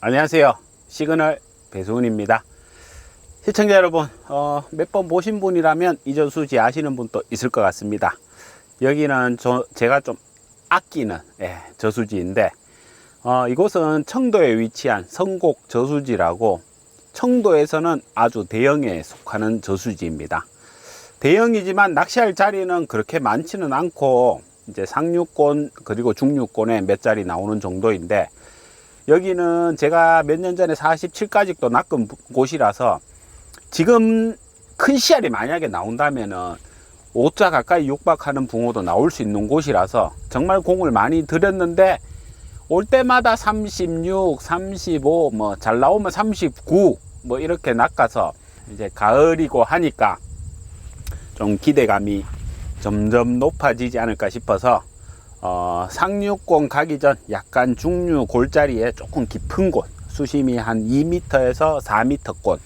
안녕하세요. 시그널 배수훈입니다. 시청자 여러분, 어, 몇 번 보신 분이라면 이저수지 아시는 분도 있을 것 같습니다. 여기는 저, 제가 좀 아끼는 예, 저수지인데, 어, 이곳은 청도에 위치한 성곡 저수지라고 청도에서는 아주 대형에 속하는 저수지입니다. 대형이지만 낚시할 자리는 그렇게 많지는 않고 이제 상류권 그리고 중류권에 몇 자리 나오는 정도인데 여기는 제가 몇 년 전에 47까지도 낚은 곳이라서 지금 큰 씨알이 만약에 나온다면은 5자 가까이 육박하는 붕어도 나올 수 있는 곳이라서 정말 공을 많이 들였는데 올 때마다 36, 35, 뭐 잘 나오면 39, 뭐 이렇게 낚아서 이제 가을이고 하니까 좀 기대감이 점점 높아지지 않을까 싶어서 어, 상류권 가기 전 약간 중류 골자리에 조금 깊은 곳 수심이 한 2m에서 4m 곳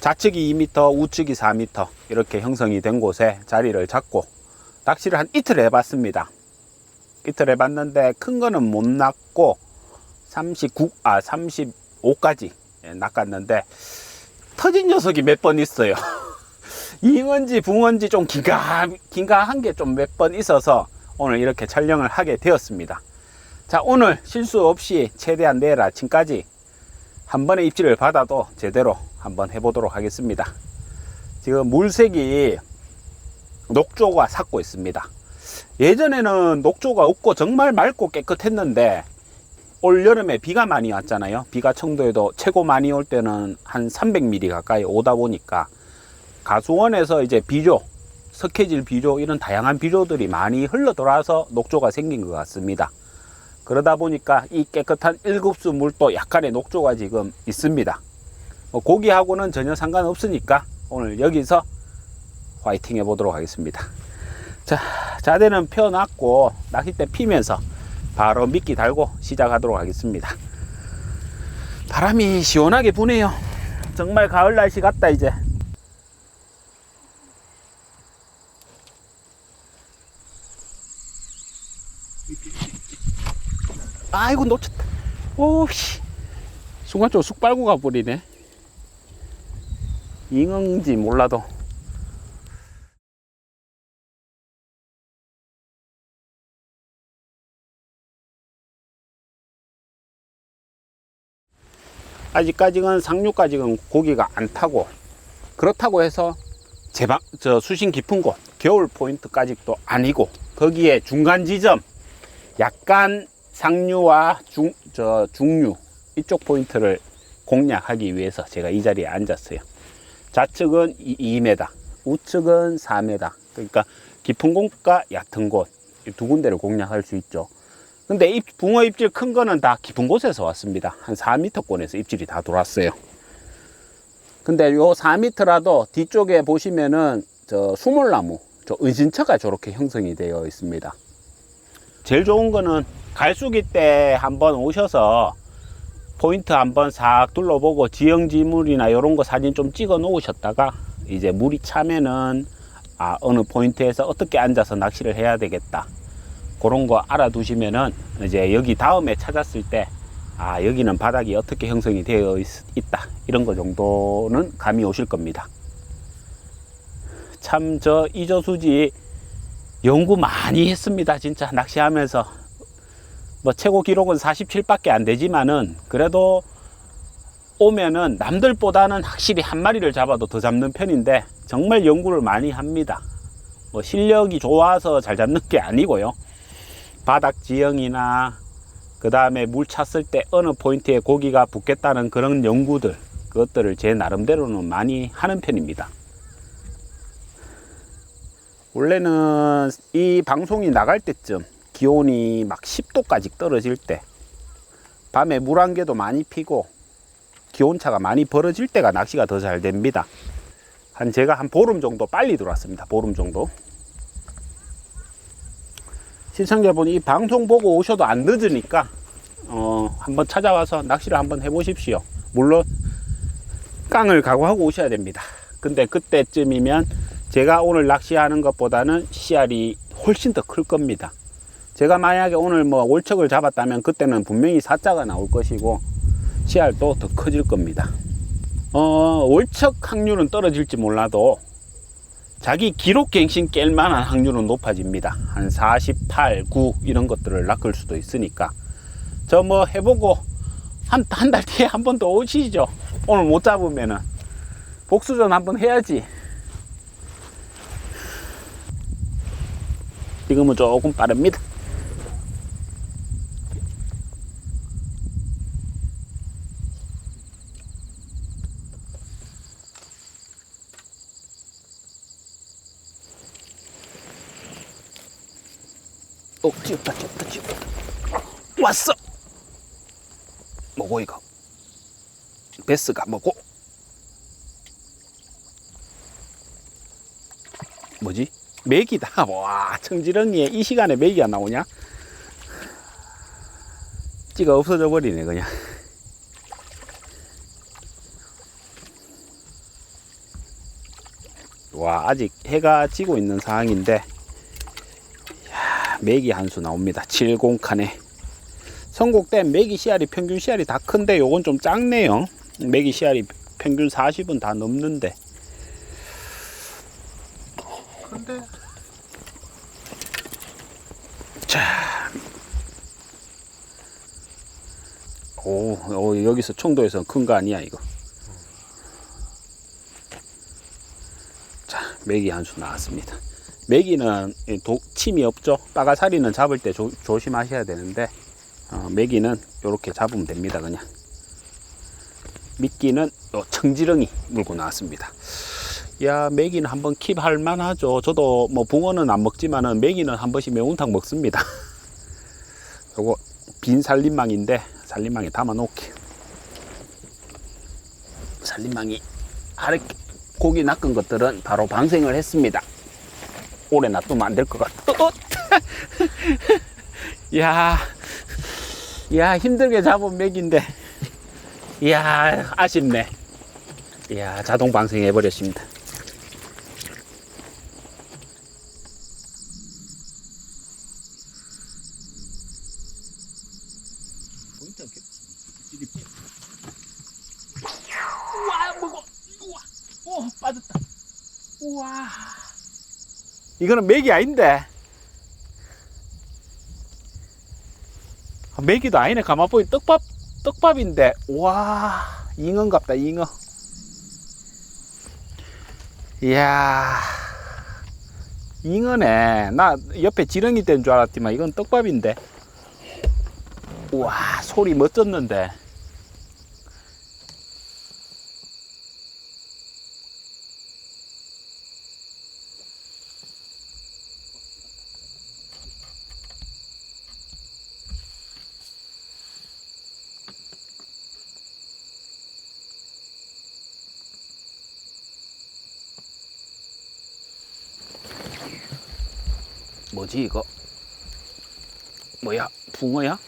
좌측이 2m 우측이 4m 이렇게 형성이 된 곳에 자리를 잡고 낚시를 한 이틀 해봤습니다. 이틀 해봤는데 큰 거는 못 낚고 39, 아 35까지 낚았는데 터진 녀석이 몇 번 있어요. 잉어인지 붕어인지 좀 긴가 긴가한 게 좀 몇 번 있어서 오늘 이렇게 촬영을 하게 되었습니다. 자 오늘 실수 없이 최대한 내일 아침까지 한 번의 입질을 받아도 제대로 한번 해보도록 하겠습니다. 지금 물색이 녹조가 삭고 있습니다. 예전에는 녹조가 없고 정말 맑고 깨끗했는데 올 여름에 비가 많이 왔잖아요. 비가 청도에도 최고 많이 올 때는 한 300mm 가까이 오다 보니까 가수원에서 이제 비료, 석회질 비료 이런 다양한 비료들이 많이 흘러 들어와서 녹조가 생긴 것 같습니다. 그러다 보니까 이 깨끗한 일급수 물도 약간의 녹조가 지금 있습니다. 뭐 고기하고는 전혀 상관없으니까 오늘 여기서 화이팅 해보도록 하겠습니다. 자, 자대는 펴놨고 낚싯대 피면서 바로 미끼 달고 시작하도록 하겠습니다. 바람이 시원하게 부네요. 정말 가을 날씨 같다 이제. 아이고 놓쳤다. 오씨. 순간적으로 쑥 빨고 가버리네. 잉응지 몰라도. 아직까지는 상류까지는 고기가 안 타고 그렇다고 해서 제방 저 수심 깊은 곳 겨울 포인트까지도 아니고 거기에 중간 지점 약간 상류와 중, 저 중류 이쪽 포인트를 공략하기 위해서 제가 이 자리에 앉았어요. 좌측은 2m, 우측은 4m. 그러니까 깊은 곳과 얕은 곳 두 군데를 공략할 수 있죠. 근데 입, 붕어 입질 큰 거는 다 깊은 곳에서 왔습니다. 한 4m권에서 입질이 다 돌았어요. 근데 요 4m라도 뒤쪽에 보시면은 저 수몰나무, 저 은신처가 저렇게 형성이 되어 있습니다. 제일 좋은 거는 갈수기 때 한번 오셔서 포인트 한번 싹 둘러보고 지형지물이나 이런 거 사진 좀 찍어 놓으셨다가 이제 물이 차면은 아 어느 포인트에서 어떻게 앉아서 낚시를 해야 되겠다. 그런 거 알아두시면은 이제 여기 다음에 찾았을 때 아 여기는 바닥이 어떻게 형성이 되어 있, 있다. 이런 거 정도는 감이 오실 겁니다. 참 저 이저수지 연구 많이 했습니다 진짜. 낚시하면서 뭐 최고 기록은 47밖에 안 되지만은 그래도 오면은 남들보다는 확실히 한 마리를 잡아도 더 잡는 편인데 정말 연구를 많이 합니다. 뭐 실력이 좋아서 잘 잡는 게 아니고요. 바닥 지형이나 그 다음에 물 찼을 때 어느 포인트에 고기가 붙겠다는 그런 연구들 그것들을 제 나름대로는 많이 하는 편입니다. 원래는 이 방송이 나갈 때쯤 기온이 막 10도까지 떨어질 때 밤에 물 한 개도 많이 피고 기온차가 많이 벌어질 때가 낚시가 더 잘 됩니다. 한 제가 한 보름 정도 빨리 들어왔습니다. 보름 정도. 시청자분 이 방송 보고 오셔도 안 늦으니까 어, 한번 찾아와서 낚시를 한번 해보십시오. 물론 깡을 각오하고 오셔야 됩니다. 근데 그때쯤이면 제가 오늘 낚시하는 것보다는 씨알이 훨씬 더 클 겁니다. 제가 만약에 오늘 뭐 올척을 잡았다면 그때는 분명히 사자가 나올 것이고 씨알도 더 커질 겁니다. 어, 월척 확률은 떨어질지 몰라도 자기 기록 갱신 깰 만한 확률은 높아집니다. 한 48, 9 이런 것들을 낚을 수도 있으니까 저 뭐 해보고 한 한 달 뒤에 한 번 더 오시죠. 오늘 못 잡으면은 복수전 한 번 해야지. 지금은 조금 빠릅니다. 어, 찍었다, 찍었다, 찍었다. 왔어! 뭐고, 이거? 베스가 뭐고? 뭐지? 맥이다. 와, 청지렁이에 이 시간에 맥이 안 나오냐? 찌가 없어져 버리네, 그냥. 와, 아직 해가 지고 있는 상황인데, 야, 맥이 한수 나옵니다. 70칸에. 선곡된 맥이 씨알이 평균 씨알이 다 큰데, 요건 좀 작네요. 맥이 씨알이 평균 40은 다 넘는데. 근데 자. 오, 오, 여기서 청도에서 큰 거 아니야, 이거. 자, 메기 한 수 나왔습니다. 메기는 이 도, 침이 없죠. 빠가사리는 잡을 때 조, 조심하셔야 되는데, 어, 메기는 이렇게 잡으면 됩니다, 그냥. 미끼는 요 청지렁이 물고 나왔습니다. 야, 메기는 한번 킵할 만하죠. 저도 뭐 붕어는 안 먹지만은 메기는 한 번씩 매운탕 먹습니다. 요거 빈 살림망인데 살림망에 담아 놓을게요. 살림망이 아래 고기 낚은 것들은 바로 방생을 했습니다. 오래 놔두면 안 될 것 같아. 어? 야, 야 힘들게 잡은 맥인데, 야 아쉽네. 야 자동 방생해 버렸습니다. 포인트 찌릿 우와 뭐고 우와 오 빠졌다 우와 이거는 맥이 아닌데. 아, 맥이도 아니네. 가만보니 떡밥 떡밥인데. 와 잉어인갑다 잉어. 이야. 잉어네. 나 옆에 지렁이 된줄 알았지만 이건 떡밥인데. 우와 소리 멋졌는데 뭐지 이거? 뭐야? 붕어야?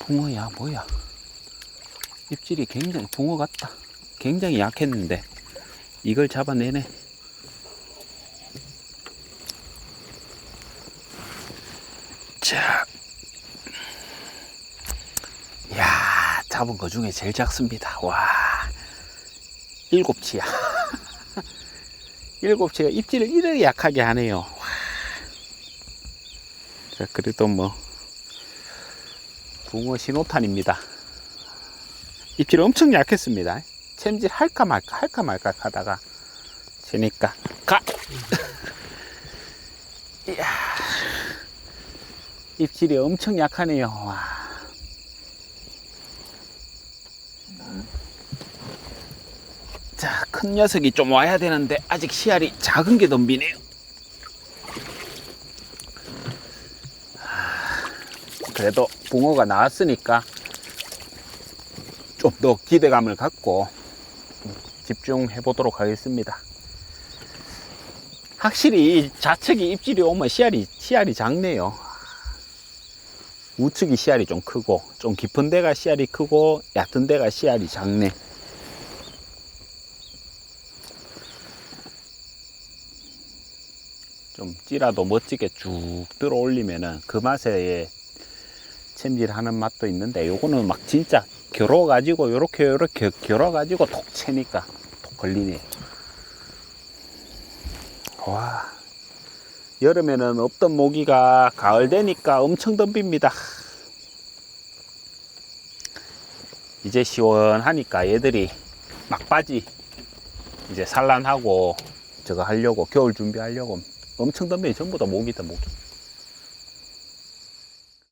붕어야 뭐야? 입질이 굉장히 붕어 같다. 굉장히 약했는데. 이걸 잡아내네. 자. 야, 잡은 거 중에 제일 작습니다. 와, 일곱치야. 일곱치가 입질을 이렇게 약하게 하네요. 와. 자, 그래도 뭐, 붕어 신호탄입니다. 입질 엄청 약했습니다. 챔질 할까 말까, 할까 말까 하다가, 재니까, 가! 이야, 입질이 엄청 약하네요. 와. 자, 큰 녀석이 좀 와야 되는데 아직 씨알이 작은 게 덤비네요. 아, 그래도 붕어가 나왔으니까 좀 더 기대감을 갖고 집중해 보도록 하겠습니다. 확실히 좌측이 입질이 오면 씨알이 씨알이 작네요. 우측이 씨알이 좀 크고 좀 깊은 데가 씨알이 크고 얕은 데가 씨알이 작네. 좀 찌라도 멋지게 쭉 들어 올리면은 그 맛에 챔질하는 맛도 있는데 요거는 막 진짜 결어 가지고 요렇게 요렇게 결어 가지고 톡 채니까 톡 걸리네. 와. 여름에는 없던 모기가 가을 되니까 엄청 덤빕니다. 이제 시원하니까 얘들이 막바지 이제 산란하고 저거 하려고 겨울 준비하려고 엄청 덤벼 전부 다 모기다 모기.